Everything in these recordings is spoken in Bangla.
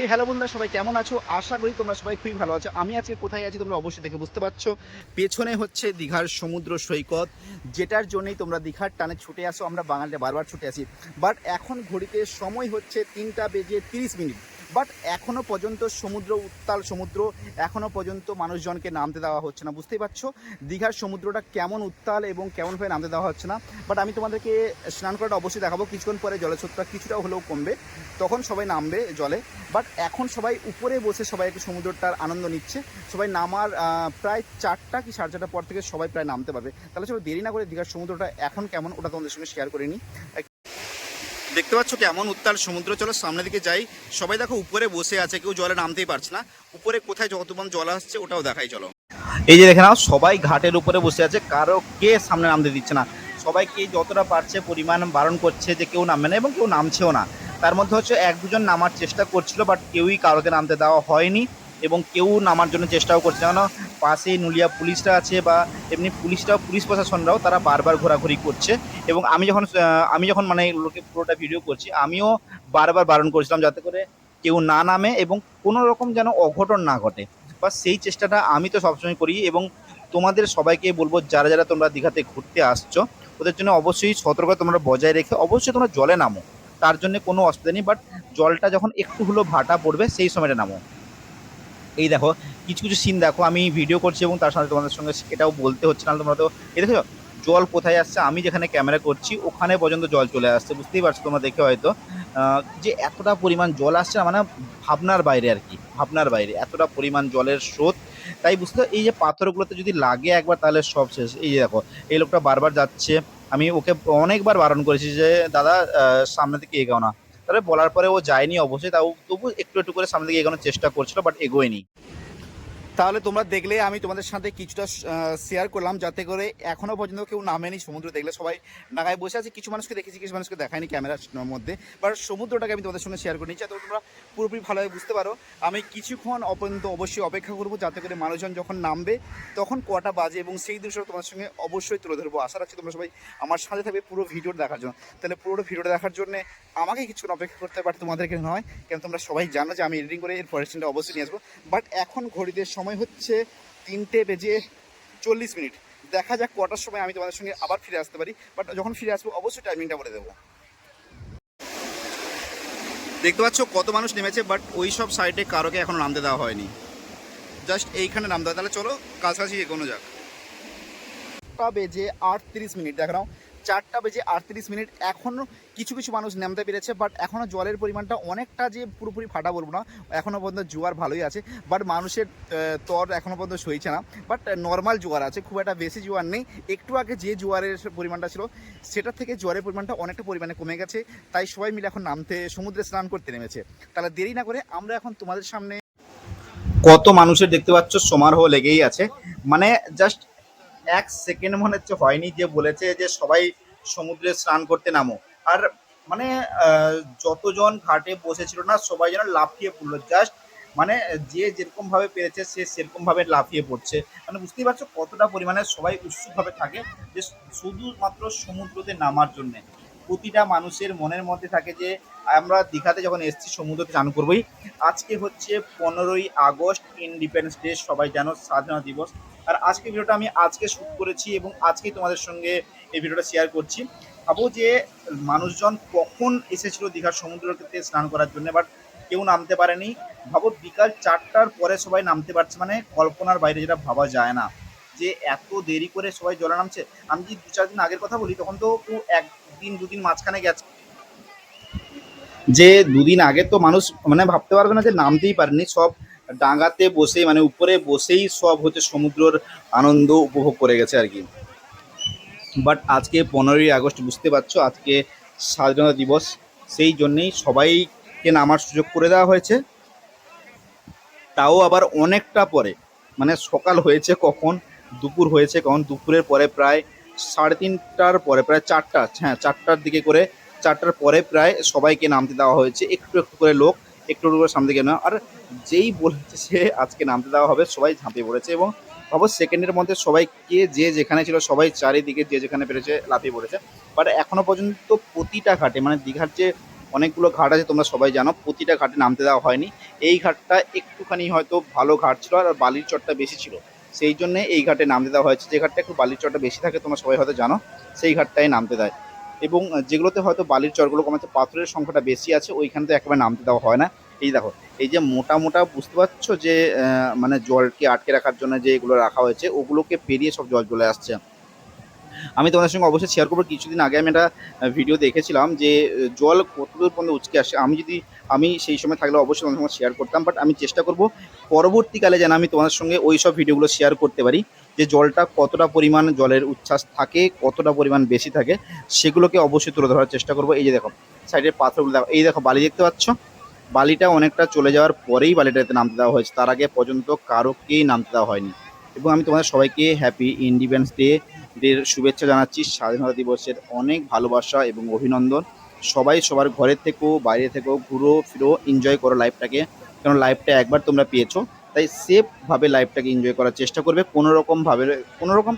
এই হ্যালো বন্ধুরা, সবাই কেমন আছো? আশা করি তোমরা সবাই খুবই ভালো আছো। আমি আজকে কোথায় আছি তোমরা অবশ্যই দেখে বুঝতে পারছ। পেছনে হচ্ছে দীঘার সমুদ্র সৈকত, যেটার জন্যই তোমরা দীঘার টানে ছুটে আসো। আমরা বাঙালিরা বারবার ছুটে আসি। বাট এখন ঘড়িতে সময় হচ্ছে তিনটা বেজে তিরিশ মিনিট। বাট এখনও পর্যন্ত সমুদ্র উত্তাল সমুদ্র, এখনও পর্যন্ত মানুষজনকে নামতে দেওয়া হচ্ছে না, বুঝতেই পারছ? দীঘার সমুদ্রটা কেমন উত্তাল এবং কেমনভাবে নামতে দেওয়া হচ্ছে না? বাট আমি তোমাদেরকে স্নান করাটা অবশ্যই দেখাবো, কিছুক্ষণ পরে জলস্রোতটা কিছুটা হলেও কমবে, তখন সবাই নামবে জলে। বাট এখন সবাই উপরে বসে সবাই একটু সমুদ্রটার আনন্দ নিচ্ছে, সবাই নামার প্রায় চারটা কি সাড়ে চারটার পর থেকে সবাই প্রায় নামতে পারবে। তাহলে চলো দেরি না করে দীঘার সমুদ্রটা এখন কেমন, ওটা তোমাদের সঙ্গে শেয়ার করে নিই। দেখতে পাচ্ছ কেমন উত্তাল সমুদ্র, চলো সামনের দিকে যাই। সবাই দেখো, উপরে বসে আছে, কেউ জলে নামতেই পারছে না। উপরে কোথায় যতক্ষণ জল আসছে, ওটাও দেখাই, চলো। এই যে দেখে নাও, সবাই ঘাটের উপরে বসে আছে, কারও কে সামনে নামতে দিচ্ছে না। সবাইকে যতটা পারছে, পরিমাণ বারণ করছে যে কেউ নামবে না এবং কেউ নামছেও না। তার মধ্যে হচ্ছে, এক দুজন নামার চেষ্টা করছিল বাট কেউই কারোকে নামতে দেওয়া হয়নি। এবং কেউ নামার জন্য চেষ্টাও করছে কেন পাশে নুলিয়া পুলিশরা আছে বা এমনি পুলিশরাও পুলিশ প্রশাসনরাও তারা বারবার ঘোরাঘুরি করছে। এবং আমি যখন আমি যখন মানে লোকে পুরোটা ভিডিও করছি, আমিও বারবার বারণ করেছিলাম যাতে করে কেউ না নামে এবং কোনো রকম যেন অঘটন না ঘটে। বা সেই চেষ্টাটা আমি তো সবসময় করি এবং তোমাদের সবাইকে বলব, যারা যারা তোমরা দীঘাতে ঘুরতে আসছো, ওদের জন্য অবশ্যই সতর্কতা তোমরা বজায় রেখে অবশ্যই তোমরা জলে নামো। তার জন্য কোনো অসুবিধা নেই, বাট জলটা যখন একটু হলো ভাটা পড়বে, সেই সময়টা নামো। এই দেখো, কিছু কিছু সিন দেখো, আমি ভিডিও করছি এবং তার সাথে তোমাদের সঙ্গে এটাও বলতে হচ্ছে না তোমরা তো, এই দেখো জল কোথায় আসছে? আমি যেখানে ক্যামেরা করছি, ওখানে পর্যন্ত জল চলে আসছে, বুঝতেই পারছ তোমরা দেখে হয়তো। যে এতটা পরিমাণ জল আসছে না মানে ভাবনার বাইরে আর কি, ভাবনার বাইরে, এতটা পরিমাণ জলের স্রোত। তাই বুঝতে এই যে পাথরগুলোতে যদি লাগে একবার, তাহলে সব শেষ। এই যে দেখো, এই লোকটা বারবার যাচ্ছে। আমি ওকে অনেকবার বারণ করেছি যে, দাদা সামনে থেকে এগাও না। তাহলে বলার পরে ও যায়নি অবশ্যই, তাও তবু একটু একটু করে সামনে দিকে এগোনোর চেষ্টা করছিল বাট এগোয়নি। তাহলে তোমরা দেখলে আমি তোমাদের সাথে কিছুটা শেয়ার করলাম যাতে করে এখনও পর্যন্ত কেউ নামেনি সমুদ্র। দেখলে সবাই নাগায় বসে আছে। কিছু মানুষকে দেখেছি, কিছু মানুষকে দেখায়নি ক্যামেরার মধ্যে। বাট সমুদ্রটাকে আমি তোমাদের সঙ্গে শেয়ার করে নিচ্ছি। যাতে তোমরা পুরোপুরি ভালোভাবে বুঝতে পারো। আমি কিছুক্ষণ অপর্যন্ত অবশ্যই অপেক্ষা করব যাতে করে মানুষজন যখন নামবে, তখন কটা বাজে এবং সেই দৃশ্য তোমার সঙ্গে অবশ্যই তুলে ধরবো। আশা রাখছি তোমরা সবাই আমার সাথে থাকবে পুরো ভিডিওটা দেখার জন্য। তাহলে পুরো ভিডিওটা দেখার জন্য আমাকে কিছুক্ষণ অপেক্ষা করতে পারে তোমাদেরকে নয়। কেন তোমরা সবাই জানো যে আমি এডিটিং করে এর পরের অবশ্যই নিয়ে আসব। বাট এখন ঘড়িতে সময় হচ্ছে তিনটে বেজে চল্লিশ মিনিট। দেখা যাক কটার সময় আমি তোমাদের সঙ্গে আবার ফিরে আসতে পারি বাট যখন ফিরে আসব অবশ্যই টাইমিংটা বলে দেবো। দেখতে পাচ্ছ কত মানুষ নেমেছে বাট ওই সব সাইডে কারোকে এখনও নামতে দেওয়া হয়নি। জাস্ট এইখানে নাম দেওয়া তাহলে চলো কাছাকাছি এগোনো যাক। বেজে আটত্রিশ মিনিট, দেখো চারটা বেজে আটত্রিশ মিনিট। এখনও কিছু কিছু মানুষ নামতে পেরেছে বাট এখনও জলের পরিমাণটা অনেকটা যে পুরোপুরি ফাটা বলব না এখনও পর্যন্ত জোয়ার ভালোই আছে বাট মানুষের তর এখনও পর্যন্ত সইছে না বাট নর্মাল জোয়ার আছে, খুব একটা বেশি জোয়ার নেই। একটু আগে যে জোয়ারের পরিমাণটা ছিল, সেটার থেকে জোয়ারের পরিমাণটা অনেকটা পরিমাণে কমে গেছে, তাই সবাই মিলে এখন নামতে, সমুদ্রে স্নান করতে নেমেছে। তাহলে দেরি না করে আমরা এখন তোমাদের সামনে কত মানুষের দেখতে পাচ্ছ, সমারোহ লেগেই আছে। মানে জাস্ট এক সেকেন্ড মনে হচ্ছে হয়নি যে বলেছে যে সবাই সমুদ্রে স্নান করতে নামো। আর মানে যতজন ঘাটে বসেছিল না, সবাই যেন লাফিয়ে পড়ল। জাস্ট মানে যে যেরকম ভাবে পেরেছে, সে সেরকম ভাবে লাফিয়ে পড়ছে। মানে বুঝতেই পারছ কতটা পরিমাণে সবাই উৎসুক ভাবে থাকে যে শুধুমাত্র সমুদ্রতে নামার জন্য। প্রতিটা মানুষের মনের মধ্যে থাকে যে, আমরা দীঘাতে যখন এসেছি, সমুদ্রতে চান করবোই। আজকে হচ্ছে পনেরোই আগস্ট ইন্ডিপেন্ডেন্স ডে সবাই জানো স্বাধীনতা দিবস। আর আজকে ভিডিওটা আমি আজকে শ্যুট করেছি এবং আজকেই তোমাদের সঙ্গে এই ভিডিওটা শেয়ার করছি। ভাবো যে মানুষজন কখন এসেছিল দীঘার সমুদ্রতে স্নান করার জন্য বাট কেউ নামতে পারেনি। ভাবো বিকাল চারটার পরে সবাই নামতে পারছে মানে কল্পনার বাইরে যেটা ভাবা যায় না। যে এত দেরি করে সবাই জলে নামছে। আমি যদি দু চার দিন আগের কথা বলি, তখন তো একদিন, দুদিন মাঝখানে গেছে। যে দুদিন আগে তো মানুষ মানে ভাবতে পারবে না যে নামতেই পারেনি। সব ডাঙাতে বসে মানে উপরে বসেই সব হচ্ছে সমুদ্রর আনন্দ উপভোগ করে গেছে আর কি। বাট আজকে পনেরোই আগস্ট, বুঝতে পারছ? আজকে স্বাধীনতা দিবস, সেই জন্যেই সবাইকে নামার সুযোগ করে দেওয়া হয়েছে। তাও আবার অনেকটা পরে মানে সকাল হয়েছে কখন, দুপুর হয়েছে কখন, দুপুরের পরে প্রায় সাড়ে তিনটার পরে, প্রায় চারটা হ্যাঁ চারটার দিকে করে, চারটার পরে প্রায় সবাইকে নামতে দেওয়া হয়েছে। একটু একটু করে লোক, একটু একটু করে সামনে না আর যেই বলেছে সে আজকে নামতে দেওয়া হবে, সবাই ঝাঁপিয়ে পড়েছে এবং অবশ্য সেকেন্ডের মধ্যে সবাই কে যে যেখানে ছিল সবাই চারিদিকে যে যেখানে পেরেছে লাফিয়ে পড়েছে। বাট এখনও পর্যন্ত প্রতিটা ঘাটে মানে দীঘার যে অনেকগুলো ঘাট আছে তোমরা সবাই জানো, প্রতিটা ঘাটে নামতে দেওয়া হয়নি। এই ঘাটটা একটুখানি হয়তো ভালো ঘাট ছিল আর বালির চটটা বেশি ছিল। সেই জন্য এই ঘাটে নামতে দেওয়া হয়েছে। যে ঘাটটা একটু বালির চরটা বেশি থাকে তোমরা সবাই হয়তো জানো, সেই ঘাটটাই নামতে দেয়। এবং যেগুলোতে হয়তো বালির চরগুলো কমাচ্ছে পাথরের সংখ্যাটা বেশি আছে ওইখান থেকে একেবারে নামতে দেওয়া হয় না। এই দেখো, এই যে মোটা মোটা বুঝতে পারছ যে মানে জলকে আটকে রাখার জন্য যে এগুলো রাখা হয়েছে, ওগুলোকে পেরিয়ে সব জল চলে আসছে। আমি তোমাদের সঙ্গে অবশ্যই শেয়ার করব, কিছুদিন আগে আমি একটা ভিডিও দেখেছিলাম যে, জল কতদূর পর্যন্ত উচকে আসে। আমি যদি, আমি সেই সময় থাকলে অবশ্যই তোমাদের সঙ্গে শেয়ার করতাম বাট আমি চেষ্টা করব পরবর্তীকালে যেন আমি তোমাদের সঙ্গে ওই সব ভিডিওগুলো শেয়ার করতে পারি, যে জলটা কতটা পরিমাণ জলের উচ্ছ্বাস থাকে, কতটা পরিমাণ বেশি থাকে, সেগুলোকে অবশ্যই তুলে ধরার চেষ্টা করব। এই যে দেখো সাইডের পাথরগুলো দেখো, এই দেখো বালি দেখতে পাচ্ছ? বালিটা অনেকটা চলে যাওয়ার পরেই বালিটাতে নামতে দেওয়া হয়েছে। তার আগে পর্যন্ত কারোকেই নামতে দেওয়া হয়নি। এবং আমি তোমাদের সবাইকে হ্যাপি ইন্ডিপেন্ডেন্স ডে দের শুভেচ্ছা জানাচ্ছি। স্বাধীনতা দিবসের অনেক ভালোবাসা এবং অভিনন্দন। সবাই সবার ঘরের থেকেও বাইরে থেকেও ঘুরো, ফিরো এনজয় করো লাইফটাকে কারণ লাইফটা একবার তোমরা পেয়েছ। তাই সেফভাবে লাইফটাকে এনজয় করার চেষ্টা করবে। কোনো রকমভাবে কোনো রকম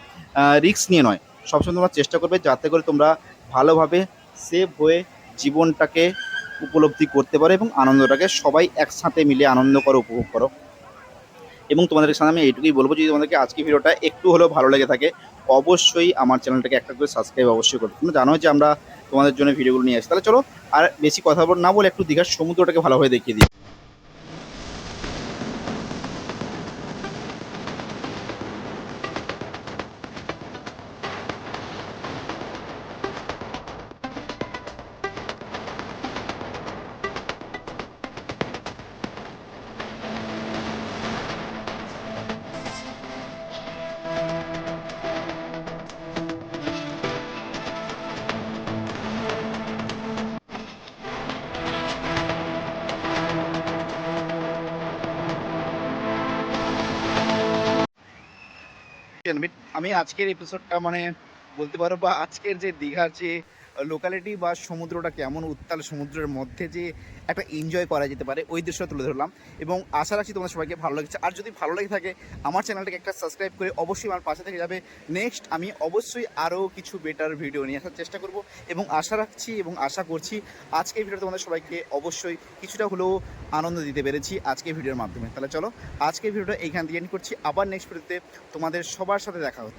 রিস্ক নিয়ে নয়। সবসময় তোমরা চেষ্টা করবে যাতে করে তোমরা ভালোভাবে সেফ হয়ে জীবনটাকে উপলব্ধি করতে পারো এবং আনন্দটাকে সবাই একসাথে মিলে আনন্দ করো, উপভোগ করো। এবং তোমাদের সামনে আমি এইটুকুই বলব, যদি তোমাদেরকে আজকে ভিডিওটা একটু হলেও ভালো লেগে থাকে, অবশ্যই আমার চ্যানেলটাকে একটা করে সাবস্ক্রাইব অবশ্যই করো তোমরা জানো যে আমরা তোমাদের জন্য ভিডিওগুলো নিয়ে আসি। তাহলে চলো আর বেশি কথা না বলে একটু দীঘার সমুদ্রটাকে ভালোভাবে দেখিয়ে দিই। আমি আজকের এপিসোডটা মানে বলতে পারো বা আজকের যে দীঘার যে লোকালিটি বা সমুদ্রটা কেমন, উত্তাল সমুদ্রের মধ্যে যে একটা এনজয় করা যেতে পারে, ওই দৃশ্য তুলে ধরলাম। এবং আশা রাখছি তোমাদের সবাইকে ভালো লাগছে। আর যদি ভালো লেগে থাকে, আমার চ্যানেলটাকে একটা সাবস্ক্রাইব করে অবশ্যই আমার পাশে থেকে যাবে। নেক্সট আমি অবশ্যই আরও কিছু বেটার ভিডিও নিয়ে আসার চেষ্টা করব। এবং আশা রাখছি এবং আশা করছি আজকের ভিডিও তোমাদের সবাইকে অবশ্যই কিছুটা হলেও আনন্দ দিতে পেরেছি আজকের ভিডিওর মাধ্যমে। তাহলে চলো, আজকের ভিডিওটা এইখান দিয়ে end করছি। আবার নেক্সট ভিডিওতে তোমাদের সবার সাথে দেখা হচ্ছে।